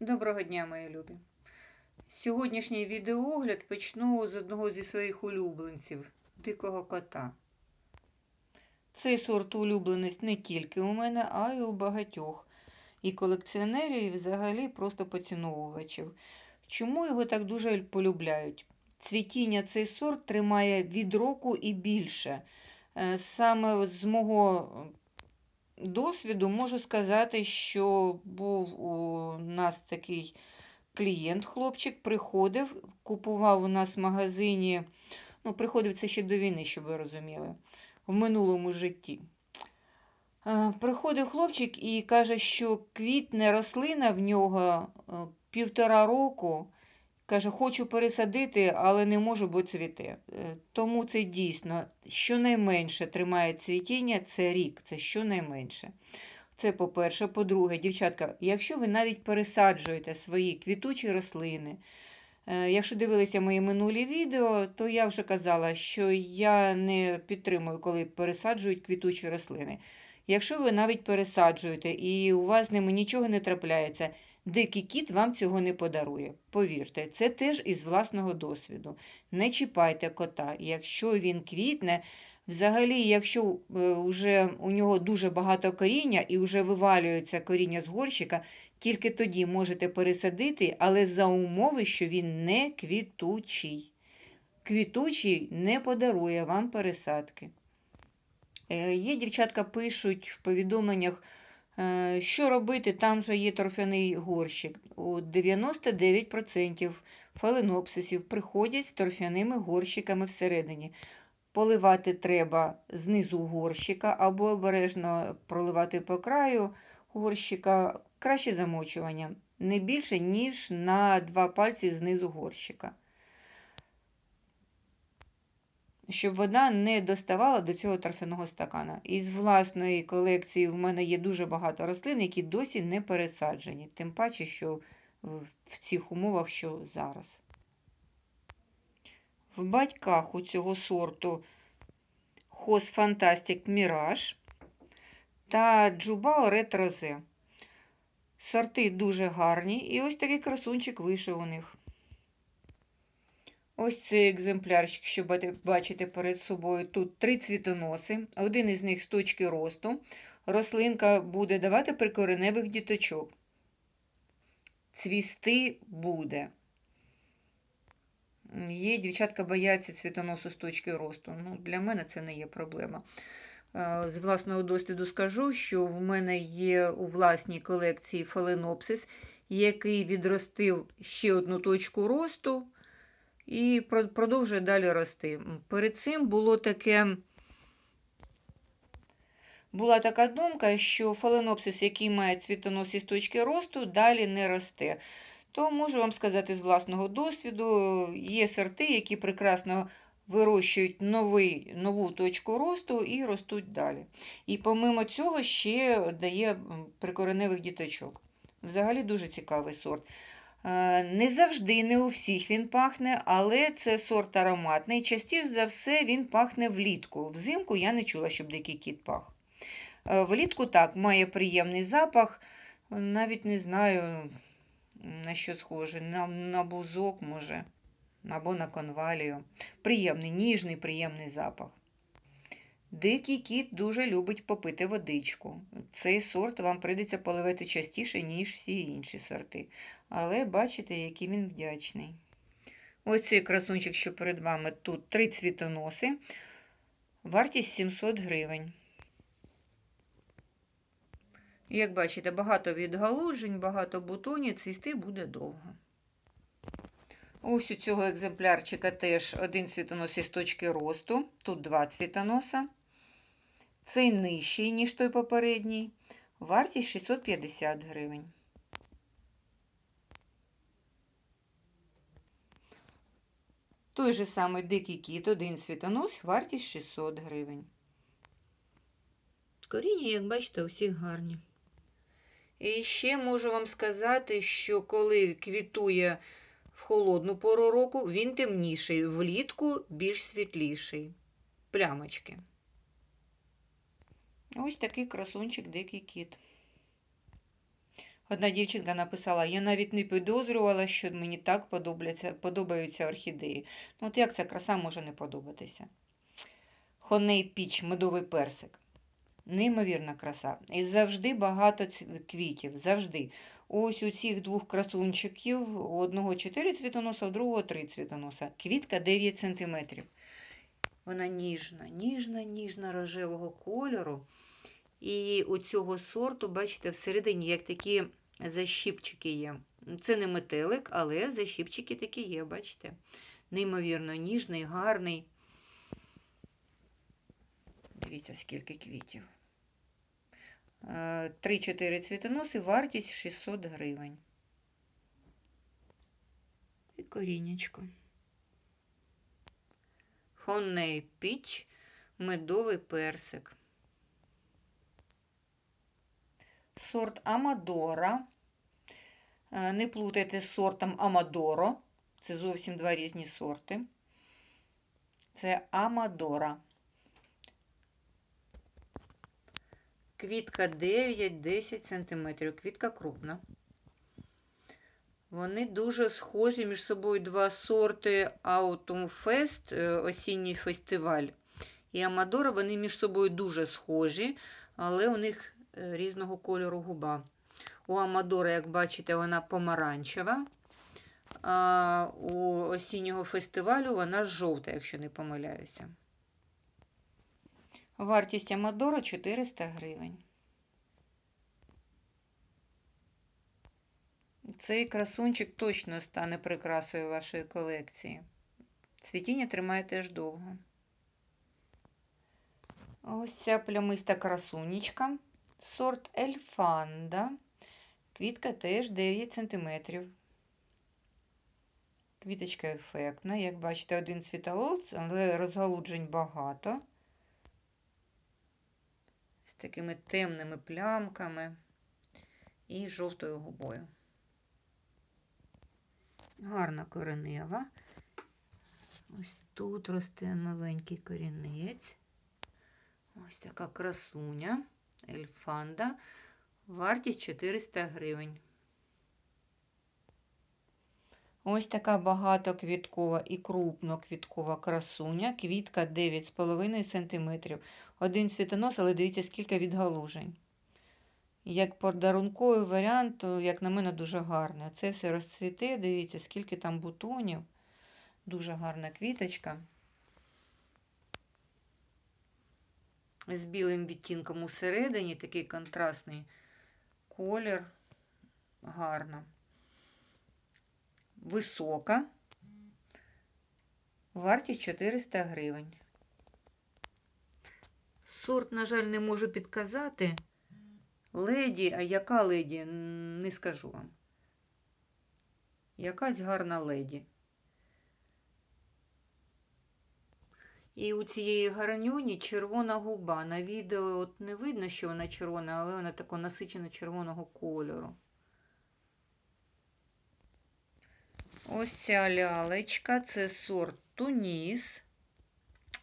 Доброго дня, мої любі. Сьогоднішній відеоогляд почну з одного зі своїх улюбленців дикого кота. Цей сорт улюбленець не тільки у мене, а й у багатьох. І колекціонерів, і взагалі просто поціновувачів. Чому його так дуже полюбляють? Цвітіння цей сорт тримає від року і більше. Е, Саме з мого досвіду можу сказати, що був у нас такий клієнт, хлопчик, приходив, купував у нас в магазині. Ну, приходив це ще до війни, щоб ви розуміли, в минулому житті. Е, Приходив хлопчик і каже, що квітне рослина в нього е, півтора року. Каже, хочу пересадити, але не можу, бо цвіте. Е, Тому це дійсно щонайменше тримає цвітіння, це рік, це щонайменше. Це по-перше. По-друге, дівчатка, якщо ви навіть пересаджуєте свої квітучі рослини, е, якщо дивилися мої минулі відео, то я вже казала, що я не підтримую, коли пересаджують квітучі рослини. Якщо ви навіть пересаджуєте і у вас з ними нічого не трапляється, Дикий кіт вам цього не подарує. Повірте, це теж із власного досвіду. Не чіпайте кота. Якщо він квітне, взагалі, якщо вже у нього дуже багато коріння і вже вивалюється коріння з горщика, тільки тоді можете пересадити, але за умови, що він не квітучий. Квітучий не подарує вам пересадки. Е, Є дівчатка пишуть в повідомленнях. Е, що робити? Там вже є торфяний горщик. У 99% фаленопсисів приходять з торфяними горщиками всередині. Поливати треба знизу горщика або обережно проливати по краю горщика. Краще замочування. Не більше, ніж на два пальці знизу горщика щоб вода не доставала до цього торфяного стакана. Із власної колекції в мене є дуже багато рослин, які досі не пересаджені, тим паче, що в цих умовах, що зараз. В батьках у цього сорту Хос Fantastic Mirage та Джубао Rose. Сорти дуже гарні, і ось такий красунчик вийшов у них. Ось цей екземплярчик, що бачите перед собою, тут три цвітоноси, один із них з точки росту. Рослинка буде давати прикореневих діточок. Цвісти буде. Є, дівчатка бояться цвітоносу з точки росту. Ну, Для мене це не є проблема. З власного досвіду скажу, що в мене є у власній колекції фаленопсис, який відростив ще одну точку росту і продовжує далі рости. Перед цим було таке. Була така думка, що фаленопсис, який має цвітонос із точки росту, далі не росте. То можу вам сказати з власного досвіду, є сорти, які прекрасно вирощують новий, нову точку росту і ростуть далі. І помимо цього ще дає прикореневих діточок. Взагалі дуже цікавий сорт. Е, не завжди, не у всіх він пахне, але це сорт ароматний. Частіше за все, він пахне влітку. Взимку я не чула, щоб дикий кіт пах. Е, влітку так, має приємний запах. Навіть не знаю, на що схоже, на, на бузок, може, або на конвалію. Приємний, ніжний, приємний запах. Дикий кіт дуже любить попити водичку. Цей сорт вам прийдеться поливати частіше, ніж всі інші сорти. Але бачите, який він вдячний. Ось цей красунчик, що перед вами тут три цвітоноси. Вартість 700 гривень. Як бачите, багато відгалужень, багато бутонів, цвісти буде довго. Ось у цього екземплярчика теж один цвітонос із точки росту. Тут два цвітоноса. Цей нижчий, ніж той попередній. Вартість 650 гривень. Той же самий дикий кіт, один світонос, вартість 600 гривень. Коріння, як бачите, у всіх гарні. І ще можу вам сказати, що коли квітує в холодну пору року, він темніший, влітку більш світліший. Плямочки. Ось такий красунчик дикий кіт. Одна дівчинка написала: я навіть не підозрювала, що мені так подобаються, орхідеї. Ну, от як ця краса може не подобатися? Хоней піч, медовий персик. Неймовірна краса. І завжди багато квітів. Завжди. Ось у цих двох красунчиків, у одного 4 цвітоноса, у другого 3 цвітоноса. Квітка 9 см. Вона ніжна, ніжна, ніжна рожевого кольору. І у цього сорту, бачите, всередині як такі защіпчики є. Це не метелик, але защіпчики такі є, бачите? Неймовірно ніжний, гарний. Дивіться, скільки квітів. 3-4 цвітоноси, вартість 600 гривень. І корінечко. Хоней піч, медовий персик. Сорт Амадора. Е, Не плутайте з сортом Амадоро. Це зовсім два різні сорти. Це Амадора. Квітка 9-10 см. Квітка крупна. Вони дуже схожі між собою два сорти Autumn Fest, е, осінній фестиваль. І Амадора, вони між собою дуже схожі, але у них е, різного кольору губа. У Амадора, як бачите, вона помаранчева, а у осіннього фестивалю вона жовта, якщо не помиляюся. Вартість Амадора 400 гривень. Цей красунчик точно стане прикрасою вашої колекції. Цвітіння тримає теж довго. Ось ця плямиста красунечка. Сорт Ельфанда. Квітка теж 9 см. Квіточка ефектна. Як бачите, один цвітолот, але розгалуджень багато. З такими темними плямками і жовтою губою. Гарна коренева. Ось тут росте новенький корінець. Ось така красуня. Ельфанда. Вартість 400 гривень. Ось така багатоквіткова і крупноквіткова красуня. Квітка 9,5 см. Один цвітонос, але дивіться, скільки відгалужень. Як подарунковий варіант, як на мене, дуже гарне. Це все розцвіте, дивіться, скільки там бутонів. Дуже гарна квіточка. З білим відтінком усередині, такий контрастний колір. Гарна. Висока. Вартість 400 гривень. Сорт, на жаль, не можу підказати. Леді, а яка леді? Не скажу вам. Якась гарна леді. І у цієї гарнюні червона губа. На відео от не видно, що вона червона, але вона такого насичено червоного кольору. Ось ця лялечка, це сорт Туніс.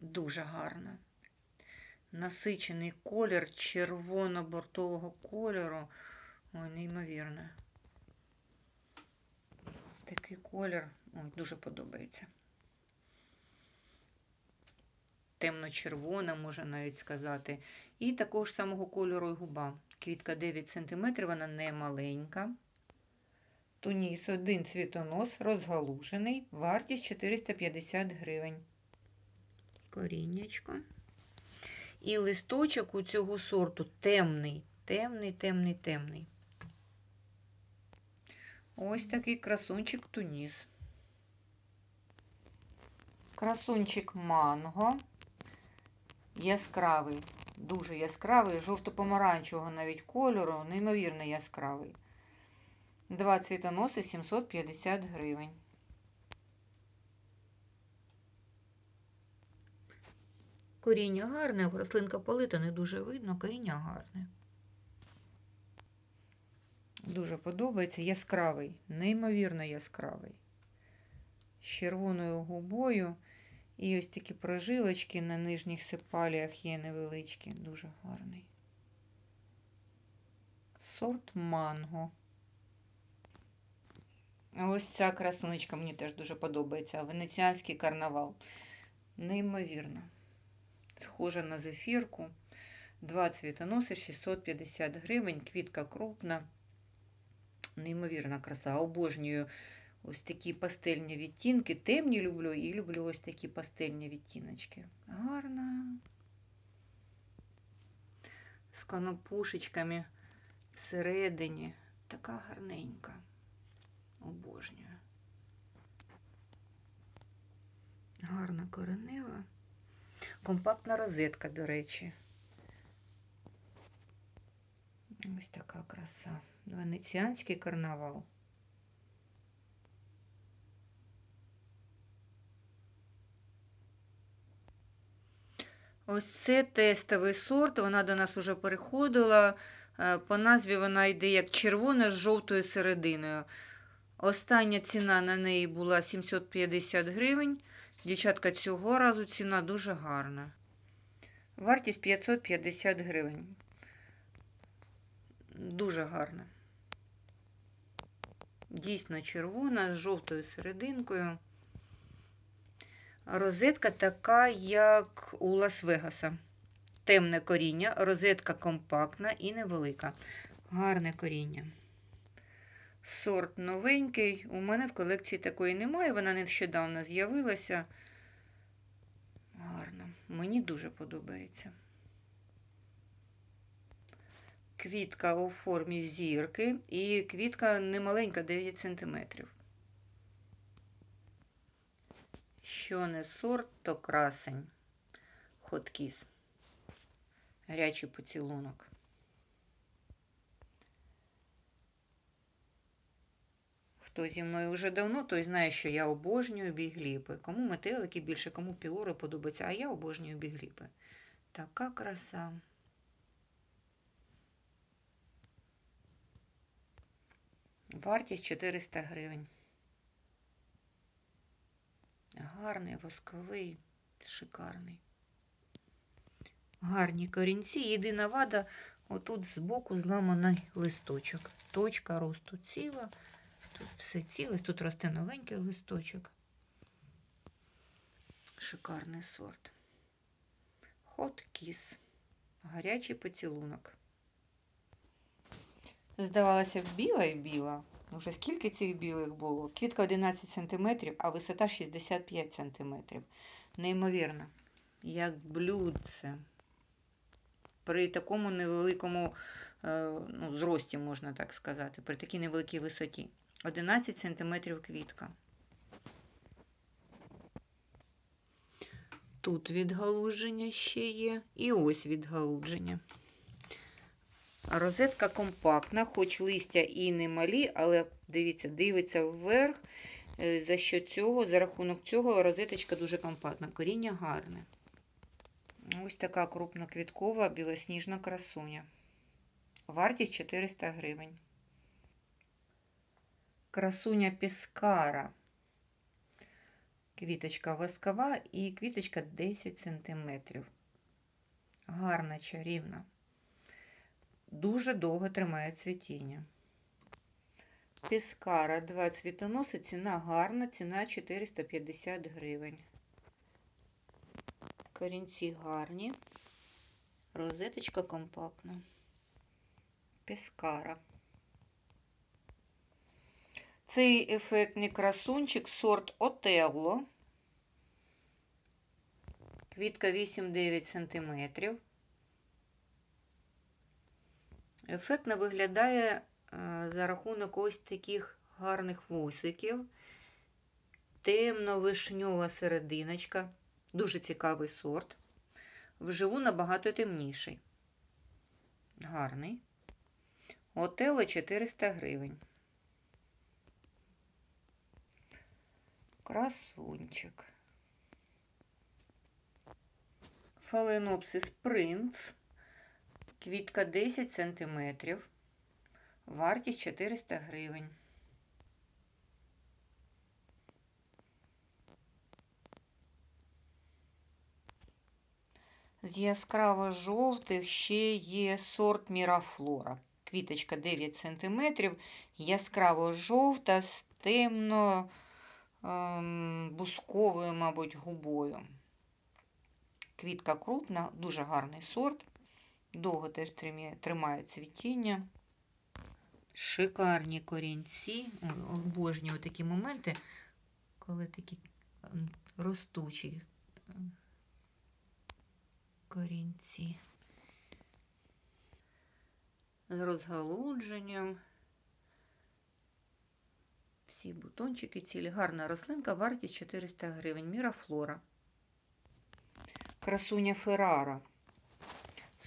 Дуже гарна. Насичений колір червоно-бортового кольору. Ой, неймовірно. Такий колір ой, дуже подобається. Темно-червона, можна навіть сказати. І такого ж самого кольору і губа. Квітка 9 см, вона не маленька. Туніс один цвітонос, розгалужений, вартість 450 гривень. Коріннячко. І листочок у цього сорту темний, темний, темний, темний. Ось такий красунчик Туніс. Красунчик манго. Яскравий, дуже яскравий, жовто-помаранчевого навіть кольору, неймовірно яскравий. Два цвітоноси 750 гривень. Коріння гарне, рослинка полита не дуже видно, коріння гарне. Дуже подобається яскравий, неймовірно яскравий. З червоною губою. І ось такі прожилочки на нижніх сепаліях є невеличкі, дуже гарний. Сорт манго. А ось ця красунечка мені теж дуже подобається. Венеціанський карнавал. Неймовірно. Схожа на зефірку. Два цвітоноси 650 гривень, квітка крупна. Неймовірна краса. Обожнюю ось такі пастельні відтінки. Темні люблю і люблю ось такі пастельні відтіночки. Гарна. З конопушечками всередині. Така гарненька. Обожнюю. Гарна коренева. Компактна розетка, до речі. Ось така краса. Венеціанський карнавал. Ось це тестовий сорт. Вона до нас вже переходила. Е, По назві вона йде як червона з жовтою серединою. Остання ціна на неї була 750 гривень. Дівчатка, цього разу ціна дуже гарна. Вартість 550 гривень. Дуже гарна. Дійсно червона з жовтою серединкою. Розетка така, як у Лас-Вегаса. Темне коріння, розетка компактна і невелика. Гарне коріння. Сорт новенький. У мене в колекції такої немає. Вона нещодавно з'явилася. Гарно. Мені дуже подобається. Квітка у формі зірки і квітка немаленька 9 см. Що не сорт, то красень. Хоткіс. Гарячий поцілунок. Хто зі мною вже давно, той знає, що я обожнюю бігліпи. Кому метелики більше, кому пілори подобаються, а я обожнюю бігліпи. Така краса. Вартість 400 гривень. Гарний, восковий, шикарний. Гарні корінці. Єдина вада, отут збоку зламаний листочок. Точка росту ціла. Все ціле, тут росте новенький листочок. Шикарний сорт. Hot Kiss. Гарячий поцілунок. Здавалося біла і біла. Уже скільки цих білих було? Квітка 11 см, а висота 65 см. Неймовірно. Як блюдце. При такому невеликому ну, зрості, можна так сказати, при такій невеликій висоті. 11 см квітка. Тут відгалудження ще є, і ось відгалудження. Розетка компактна, хоч листя і не малі, але дивіться, дивиться вверх. За що цього, за рахунок цього, розеточка дуже компактна, коріння гарне. Ось така крупноквіткова білосніжна красуня. Вартість 400 гривень. Красуня піскара. Квіточка воскова і квіточка 10 см. Гарна, чарівна. Дуже довго тримає цвітіння. Піскара, два цвітоноси, ціна гарна, ціна 450 гривень. Корінці гарні, розеточка компактна. Піскара. Цей ефектний красунчик сорт Отелло. Квітка 8-9 см. Ефектно виглядає за рахунок ось таких гарних вусиків. Темно-вишньова серединочка. Дуже цікавий сорт. Вживу набагато темніший. Гарний. Отело 400 гривень. Красунчик. Фаленопсис принц. Квітка 10 см. Вартість 400 гривень. З яскраво жовтих ще є сорт Мірафлора. Квіточка 9 см, яскраво жовта з темно ем, бусковою, мабуть, губою. Квітка крупна, дуже гарний сорт. Довго теж тримає, цвітіння. Шикарні корінці. Обожнюю такі моменти, коли такі ем, ростучі ем, корінці. З розгалудженням. Всі бутончики цілі. Гарна рослинка, вартість 400 гривень. Мірафлора. Красуня Феррара.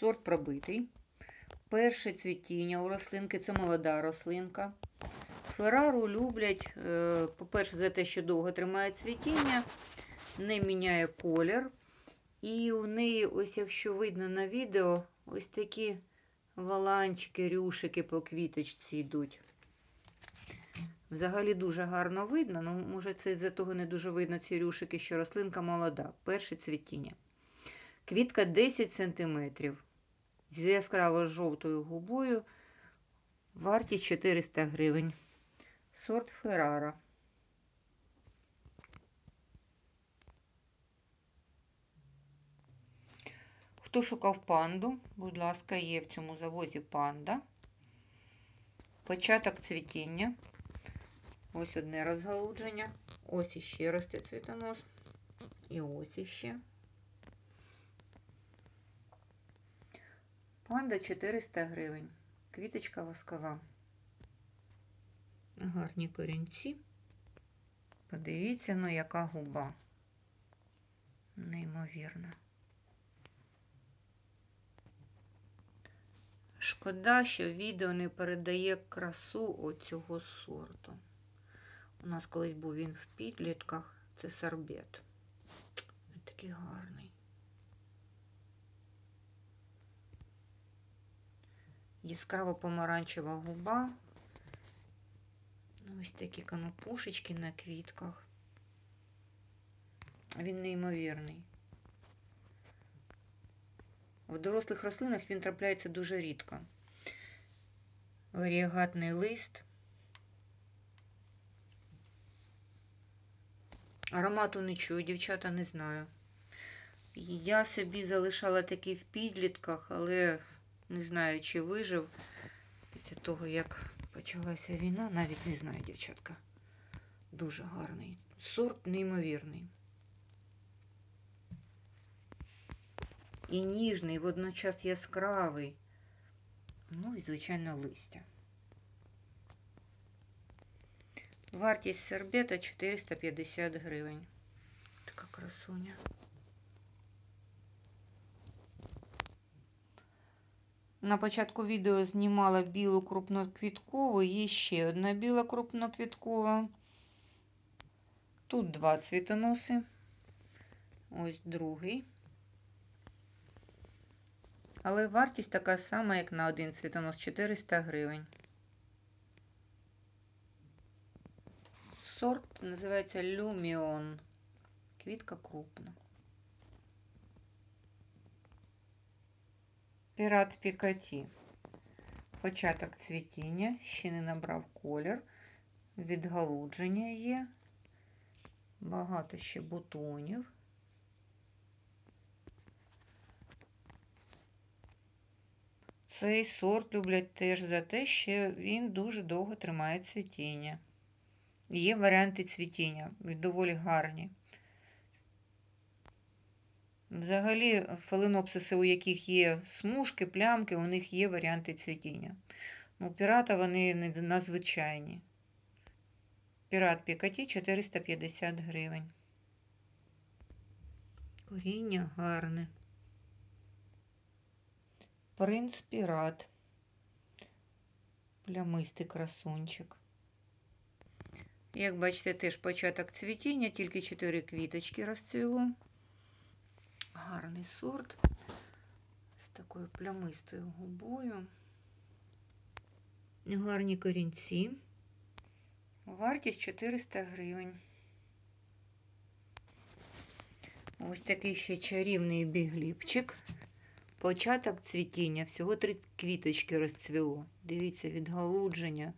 Сорт пробитий. Перше цвітіння у рослинки це молода рослинка. Феррару люблять, е, по-перше, за те, що довго тримає цвітіння, не міняє колір. І у неї, ось якщо видно на відео, ось такі валанчики, рюшики по квіточці йдуть. Взагалі дуже гарно видно, ну, може, це із-за того не дуже видно ці рюшики, що рослинка молода. Перше цвітіння. Квітка 10 см з яскраво жовтою губою. Вартість 400 гривень. Сорт Феррара. Хто шукав панду, будь ласка, є в цьому завозі панда. Початок цвітіння. Ось одне розгалудження. Ось іще росте цвітонос. І ось іще. Панда 400 гривень. Квіточка воскова. Гарні корінці. Подивіться, ну яка губа. Неймовірна. Шкода, що відео не передає красу оцього сорту. У нас колись був він в підлітках. Це сорбет. Він такий гарний. Яскраво помаранчева губа. Ось такі канопушечки на квітках. Він неймовірний. В дорослих рослинах він трапляється дуже рідко. Варіагатний лист. Аромату не чую, дівчата не знаю. Я собі залишала такий в підлітках, але не знаю, чи вижив після того, як почалася війна. Навіть не знаю, дівчатка. Дуже гарний. Сорт неймовірний. І ніжний, водночас яскравий. Ну і, звичайно, листя. Вартість сербета 450 гривень. Така красуня. На початку відео знімала білу крупноквіткову, є ще одна біла крупноквіткова. Тут два цвітоноси. Ось другий. Але вартість така сама, як на один цвітонос 400 гривень. Сорт називається Люміон. Квітка крупна. Пірат Пікаті. Початок цвітіння, ще не набрав колір, відгалудження є, багато ще бутонів. Цей сорт люблять теж за те, що він дуже довго тримає цвітіння. Є варіанти цвітіння, доволі гарні. Взагалі, фаленопсиси, у яких є смужки, плямки, у них є варіанти цвітіння. У пірата вони надзвичайні. Пірат Пікаті 450 гривень. Коріння гарне. Принц Пірат. Плямистий красунчик. Як бачите, теж початок цвітіння, тільки 4 квіточки розцвіло. Гарний сорт з такою плямистою губою. Гарні корінці. Вартість 400 гривень. Ось такий ще чарівний бігліпчик. Початок цвітіння. Всього три квіточки розцвіло. Дивіться, відгалудження.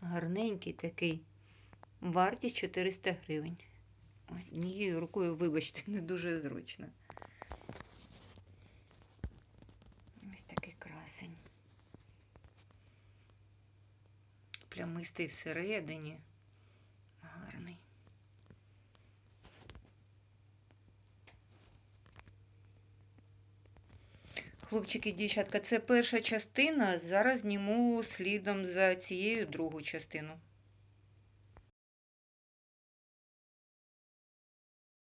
Гарненький такий Вартість 400 гривень. Однією рукою, вибачте, не дуже зручно. Ось такий красень. Плямистий всередині. Гарний. Хлопчики, дівчатка, це перша частина. Зараз зніму слідом за цією другу частину.